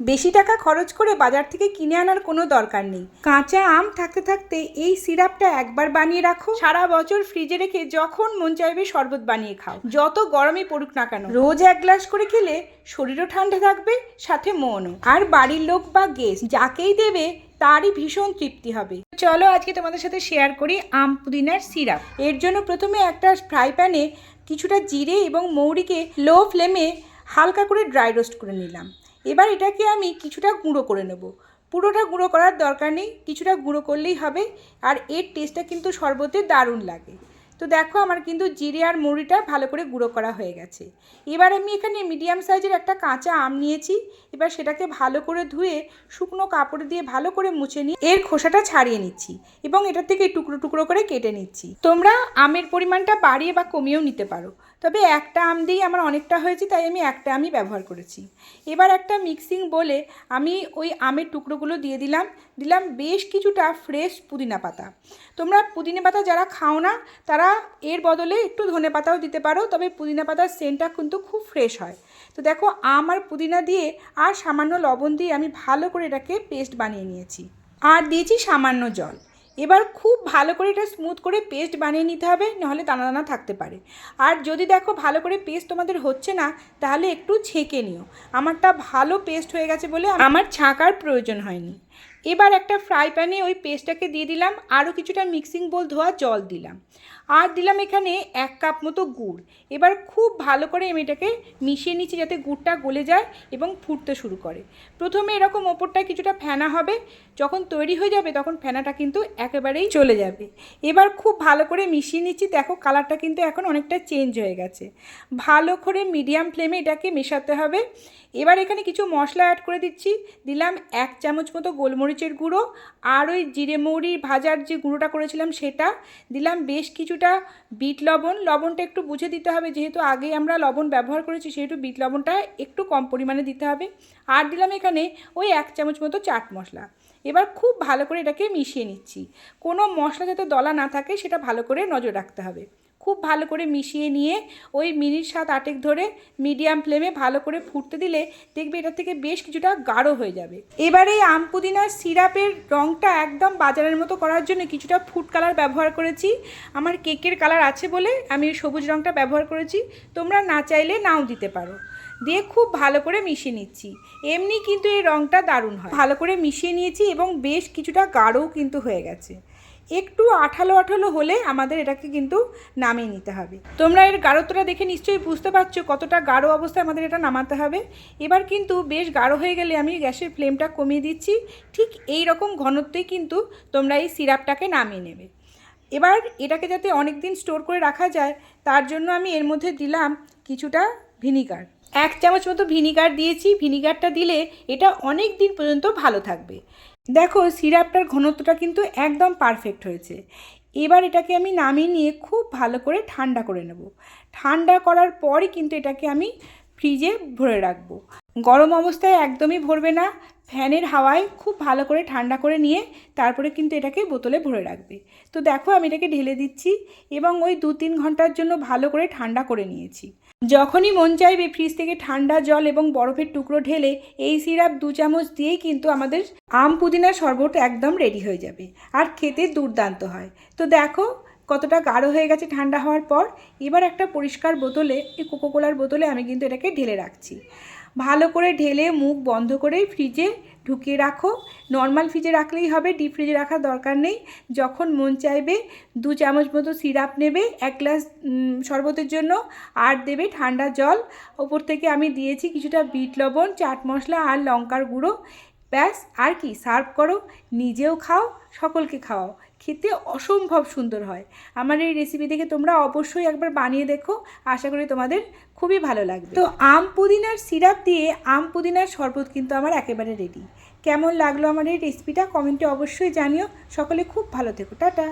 বেশি টাকা খরচ করে বাজার থেকে কিনে আনার কোনো দরকার নেই। কাঁচা আম থাকতে থাকতে এই সিরাপটা একবার বানিয়ে রাখো। সারা বছর ফ্রিজে রেখে যখন মন চাইবে শরবত বানিয়ে খাও। যত গরমে পড়ুক না কেন, রোজ এক গ্লাস করে খেলে শরীরও ঠান্ডা থাকবে, সাথে মনও। আর বাড়ির লোক বা গেস্ট যাকেই দেবে, তারই ভীষণ তৃপ্তি হবে। চলো আজকে তোমাদের সাথে শেয়ার করি আম পুদিনার সিরাপ। এর জন্য প্রথমে একটা ফ্রাই প্যানে কিছুটা জিরে এবং মৌরিকে লো ফ্লেমে হালকা করে ড্রাই রোস্ট করে নিলাম। এবার এটাকে আমি কিছুটা গুঁড়ো করে নেব। পুরোটা গুঁড়ো করার দরকার নেই, কিছুটা গুঁড়ো করলেই হবে আর এর টেস্টটা কিন্তু শরবতে দারুণ লাগে। তো দেখো আমার কিন্তু জিরে আর মুড়িটা ভালো করে গুঁড়ো করা হয়ে গেছে। এবার আমি এখানে মিডিয়াম সাইজের একটা কাঁচা আম নিয়েছি। এবার সেটাকে ভালো করে ধুয়ে শুকনো কাপড় দিয়ে ভালো করে মুছে নিয়ে এর খোসাটা ছাড়িয়ে নিচ্ছি এবং এটা থেকে টুকরো টুকরো করে কেটে নিচ্ছি। তোমরা আমের পরিমাণটা বাড়িয়ে বা কমিয়েও নিতে পারো। তবে একটা আম দিয়েই আমার অনেকটা হয়েছে, তাই আমি একটা আমই ব্যবহার করেছি। এবার একটা মিক্সিং বলে আমি ওই আমের টুকরোগুলো দিয়ে দিলাম। দিলাম বেশ কিছুটা ফ্রেশ পুদিনা পাতা। তোমরা পুদিনা পাতা যারা খাও না, তারা এর বদলে একটু ধনে পাতাও দিতে পারো, তবে পুদিনা পাতার সেন্টটা কিন্তু খুব ফ্রেশ হয়। তো দেখো, আম আর পুদিনা দিয়ে আর সামান্য লবণ দিয়ে আমি ভালো করে এটাকে পেস্ট বানিয়ে নিয়েছি। আর দিয়েছি সামান্য জল। এবার খুব ভালো করে এটা স্মুথ করে পেস্ট বানিয়ে নিতে হবে, নাহলে দানা দানা থাকতে পারে। আর যদি দেখো ভালো করে পেস্ট তোমাদের হচ্ছে না, তাহলে একটু ছেঁকে নিও। আমারটা ভালো পেস্ট হয়ে গেছে বলে আমার ছাঁকার প্রয়োজন হয়নি। এবার একটা ফ্রাই প্যানে ওই পেস্টটাকে দিয়ে দিলাম, আরও কিছুটা মিক্সিং বোল ধোয়া জল দিলাম। আর দিলাম এখানে এক কাপ মতো গুড়। এবার খুব ভালো করে আমি এটাকে মিশিয়ে নিচ্ছি যাতে গুড়টা গলে যায় এবং ফুটতে শুরু করে। প্রথমে এরকম ওপরটা কিছুটা ফেনা হবে। যখন তৈরি হয়ে যাবে তখন ফেনাটা কিন্তু একেবারেই চলে যাবে। এবার খুব ভালো করে মিশিয়ে নিচ্ছি। দেখো কালারটা কিন্তু এখন অনেকটা চেঞ্জ হয়ে গেছে। ভালো করে মিডিয়াম ফ্লেমে এটাকে মেশাতে হবে। এবার এখানে কিছু মশলা অ্যাড করে দিচ্ছি। দিলাম এক চামচ মতো গোলমরিচের গুঁড়ো আর ওই জিরে মৌরি ভাজার যে গুঁড়োটা করেছিলাম সেটা দিলাম। বেশ কিছুটা বিট লবণ। লবণটা একটু বুঝে দিতে হবে, যেহেতু আগে আমরা লবণ ব্যবহার করেছি সেহেতু বিট লবণটা একটু কম পরিমাণে দিতে হবে। আর দিলাম এখানে ওই এক চামচ মতো চাট মশলা। এবার খুব ভালো করে এটাকে মিশিয়ে নিচ্ছি। কোনো মশলা যাতে দলা না থাকে সেটা ভালো করে নজর রাখতে হবে। খুব ভালো করে মিশিয়ে নিয়ে ওই মিনিট সাত আটেক ধরে মিডিয়াম ফ্লেমে ভালো করে ফুটতে দিলে দেখবে এটা থেকে বেশ কিছুটা গাঢ় হয়ে যাবে। এবারে এই আম পুদিনার সিরাপের রঙটা একদম বাজারের মতো করার জন্য কিছুটা ফুড কালার ব্যবহার করেছি। আমার কেকের কালার আছে বলে আমি সবুজ রঙটা ব্যবহার করেছি। তোমরা না চাইলে নাও দিতে পারো। দিয়ে খুব ভালো করে মিশিয়ে নিচ্ছি। এমনি কিন্তু এই রঙটা দারুণ হয়। ভালো করে মিশিয়ে নিয়েছি এবং বেশ কিছুটা গাঢ়ও কিন্তু হয়ে গেছে। একটু আঠালো আঠালো হলে আমাদের এটাকে কিন্তু নামিয়ে নিতে হবে। তোমরা এর গাঢ়ত্বটা দেখে নিশ্চয়ই বুঝতে পারছ কতটা গাঢ় অবস্থায় আমাদের এটা নামাতে হবে। এবার কিন্তু বেশ গাঢ় হয়ে গেলে আমি গ্যাসের ফ্লেমটা কমিয়ে দিচ্ছি। ঠিক এই রকম ঘনত্বেই কিন্তু তোমরা এই সিরাপটাকে নামিয়ে নেবে। এবার এটাকে যাতে অনেক দিন স্টোর করে রাখা যায়, তার জন্য আমি এর মধ্যে দিলাম কিছুটা ভিনিগার। এক চামচ মতো ভিনিগার দিয়েছি। ভিনিগারটা দিলে এটা অনেক দিন পর্যন্ত ভালো থাকবে। দেখো, সিরাপটার ঘনত্বটা কিন্তু একদম পারফেক্ট হয়েছে। এবার এটাকে আমি নামিয়ে নিয়ে খুব ভালো করে ঠান্ডা করে নেব। ঠান্ডা করার পরই কিন্তু এটাকে আমি ফ্রিজে ভরে রাখব। গরম অবস্থায় একদমই ভরবে না। ফ্যানের হাওয়ায় খুব ভালো করে ঠান্ডা করে নিয়ে তারপরে কিন্তু এটাকে বোতলে ভরে রাখবে। তো দেখো আমি এটাকে ঢেলে দিচ্ছি এবং ওই দু তিন ঘণ্টার জন্য ভালো করে ঠান্ডা করে নিয়েছি। যখনই মন চাইবে ফ্রিজ থেকে ঠান্ডা জল এবং বরফের টুকরো ঢেলে এই সিরাপ দু চামচ দিয়েই কিন্তু আমাদের আম পুদিনার শরবত একদম রেডি হয়ে যাবে আর খেতে দুর্দান্ত হয়। তো দেখো কতটা গাঢ় হয়ে গেছে ঠান্ডা হওয়ার পর। এবার একটা পরিষ্কার বোতলে, এই কোকোকোলার বোতলে আমি কিন্তু এটাকে ঢেলে রাখছি। ভালো করে ঢেলে মুখ বন্ধ করে ফ্রিজে ঢুকিয়ে রাখো। নর্মাল ফ্রিজে রাখলেই হবে ডিপ ফ্রিজে রাখার দরকার নেই। যখন মন চাইবে, দু চামচ মতো সিরাপ নেবে, এক গ্লাস শরবতের জন্য, আর দেবে ঠান্ডা জল। ওপর থেকে আমি দিয়েছি কিছুটা বিট লবণ, চাট মশলা আর লঙ্কার গুঁড়ো। ব্যাস, আর কি, সার্ভ করো, নিজেও খাও, সকলকে খাওয়াও। খেতে অসম্ভব সুন্দর হয়। আমার এই রেসিপি দেখে তোমরা অবশ্যই একবার বানিয়ে দেখো, আশা করি তোমাদের খুবই ভালো লাগবে। তো আম পুদিনার সিরাপ দিয়ে আম পুদিনার শরবত কিন্তু আমার একেবারে রেডি কেমন লাগল আমার এই রেসিপিটা কমেন্টে অবশ্যই জানিও। সকলে খুব ভালো থেকো। টাটা।